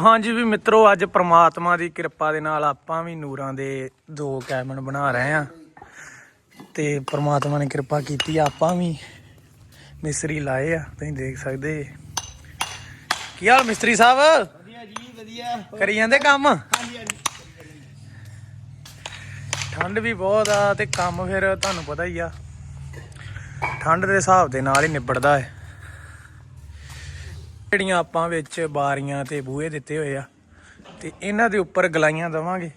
ਹਾਂਜੀ ਵੀ ਮਿੱਤਰੋ ਅੱਜ ਪ੍ਰਮਾਤਮਾ ਦੀ ਕਿਰਪਾ ਦੇ ਨਾਲ ਆਪਾਂ ਵੀ ਨੂਰਾਂ ਦੇ ਦੋ ਕੈਬਨ ਬਣਾ ਰਹੇ ਆ ਤੇ ਪ੍ਰਮਾਤਮਾ ਨੇ ਕਿਰਪਾ ਕੀਤੀ ਆਪਾਂ ਵੀ ਮਿਸਤਰੀ ਲਾਏ ਆ। ਤੁਸੀਂ ਦੇਖ ਸਕਦੇ। ਕੀ ਹਾਲ ਮਿਸਤਰੀ ਸਾਹਿਬ? ਵਧੀਆ ਜੀ ਵਧੀਆ। ਕਰੀ ਜਾਂਦੇ ਕੰਮ? ਹਾਂਜੀ ਹਾਂਜੀ। ਠੰਡ ਵੀ ਬਹੁਤ ਆ ਤੇ ਕੰਮ ਫਿਰ ਤੁਹਾਨੂੰ ਪਤਾ ਹੀ ਆ। ਠੰਡ ਦੇ ਹਿਸਾਬ ਦੇ ਨਾਲ ਹੀ ਨਿਬੜਦਾ ਹੈ। ਜਿਹੜੀਆਂ ਆਪਾਂ ਵਿੱਚ ਬਾਰੀਆਂ ਤੇ ਬੂਹੇ ਦਿੱਤੇ ਹੋਏ ਆ, ਤੇ ਇਹਨਾਂ ਦੇ ਉੱਪਰ ਗਲਾਈਆਂ ਦਵਾਂਗੇ।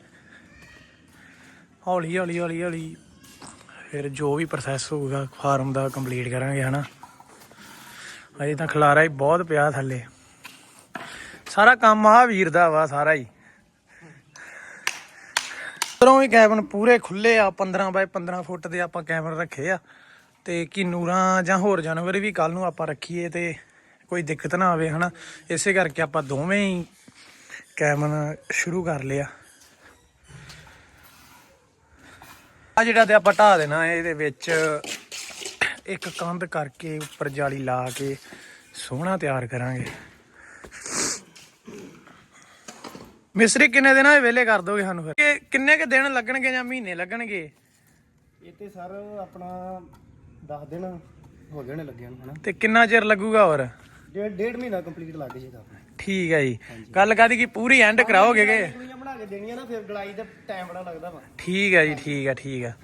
ਹੌਲੀ ਹੌਲੀ ਹੌਲੀ ਹੌਲੀ ਫਿਰ ਜੋ ਵੀ ਪ੍ਰੋਸੈਸ ਹੋਊਗਾ ਫਾਰਮ ਦਾ ਕੰਪਲੀਟ ਕਰਾਂਗੇ, ਹਨਾ। ਅਜੇ ਤਾਂ ਖਲਾਰਾ ਹੀ ਬਹੁਤ ਪਿਆ ਥੱਲੇ। ਸਾਰਾ ਕੰਮ ਆ ਵੀਰ ਦਾ ਵਾ, ਸਾਰਾ ਹੀ। ਉਧਰੋਂ ਵੀ ਕੈਬਨ ਪੂਰੇ ਖੁੱਲੇ ਆ 15 ਬਾਏ 15 ਫੁੱਟ ਦੇ ਆਪਾਂ ਕੈਬਨ ਰੱਖੇ ਆ, ਤੇ ਕਿ ਨੂਰਾਂ ਜਾਂ ਹੋਰ ਜਾਨਵਰ ਵੀ ਕੱਲ ਨੂੰ ਆਪਾਂ ਰੱਖੀਏ ਤੇ ਕੋਈ ਦਿੱਕਤ ਨਾ ਆਵੇ ਹਨਾ? ਇਸੇ ਕਰਕੇ ਆਪਾਂ ਦੋਵੇਂ ਹੀ ਕੈਬਨ ਸ਼ੁਰੂ ਕਰ ਲਿਆ। ਆ ਜਿਹੜਾ ਤੇ ਆਪਾਂ ਢਾ ਦੇਣਾ ਇਹਦੇ ਵਿੱਚ ਇੱਕ ਕੰਧ ਕਰਕੇ ਉੱਪਰ ਜਾਲੀ ਲਾ ਕੇ ਸੋਹਣਾ ਤਿਆਰ ਕਰਾਂਗੇ। ਮਿਸਤਰੀ ਕਿੰਨੇ ਦਿਨਾਂ ਦੇ ਵਿਹਲੇ ਕਰ ਦੋਗੇ ਸਾਨੂੰ ਫਿਰ? ਕਿ- ਕਿੰਨੇ ਕ ਦਿਨ ਲੱਗਣਗੇ ਜਾਂ ਮਹੀਨੇ ਲੱਗਣਗੇ? ਇਹ ਤੇ ਸਰ ਆਪਣਾ 10 ਦਿਨ ਹੋ ਗਏ ਨੇ ਲੱਗਿਆ ਨੂੰ ਹਨਾ? ਤੇ ਕਿੰਨਾ ਚਿਰ ਲੱਗੂਗਾ ਹੋਰ? ਡੇਢ ਡੇਢ ਮਹੀਨਾ ਕੰਪਲੀਟ ਲੱਗ ਜੇਗਾ ਆਪਣਾ। ਠੀਕ ਹੈ ਜੀ। ਗੱਲ ਕਾਦੀ ਕੀ ਪੂਰੀ ਐਂਡ ਕਰਾਓਗੇ ਕਿ? ਕੁੜੀਆਂ ਬਣਾ ਕੇ ਦੇਣੀਆਂ ਨਾ ਫਿਰ ਗਲਾਈ ਦਾ ਟਾਈਮ ਬੜਾ ਲੱਗਦਾ ਵਾ। ਠੀਕ ਹੈ ਜੀ ਠੀਕ ਹੈ ਠੀਕ ਹੈ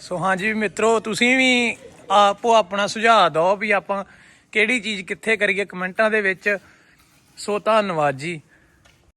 ਸੋ ਹਾਂਜੀ ਮਿੱਤਰੋ ਤੁਸੀਂ ਵੀ ਆਪੋ ਆਪਣਾ ਸੁਝਾਅ ਦਿਓ ਵੀ ਆਪਾਂ ਕਿਹੜੀ ਚੀਜ਼ ਕਿੱਥੇ ਕਰੀਏ ਕਮੈਂਟਾਂ ਦੇ ਵਿੱਚ। ਸੋ ਧੰਨਵਾਦ ਜੀ।